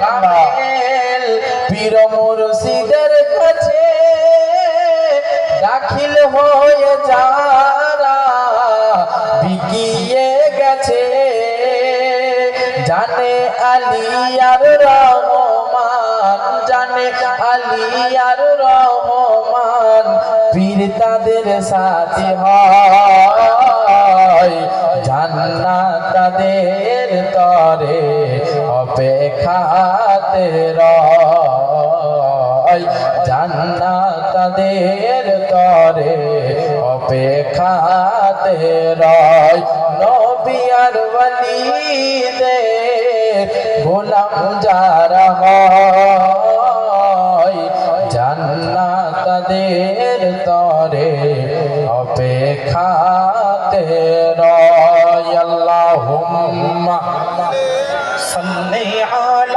কামেল পীর মুর্শিদের কাছে দাখিল হয়ে যারা বিকিয়ে গেছে। জানে আলিয়ার রহমান, জানে আলিয়ার রহমান, পীর তাদের সাথে হয়। জান্নাত তাদের তরে অপেক্ষাতে জান্নাত তাদের তরে অপেক্ষাতে রয়। নবী আর ওয়ালিদের গোলাম যারা হয় জান্নাত তাদের তরে অপেক্ষাতে রয়। আল্লাহুম্মা صل على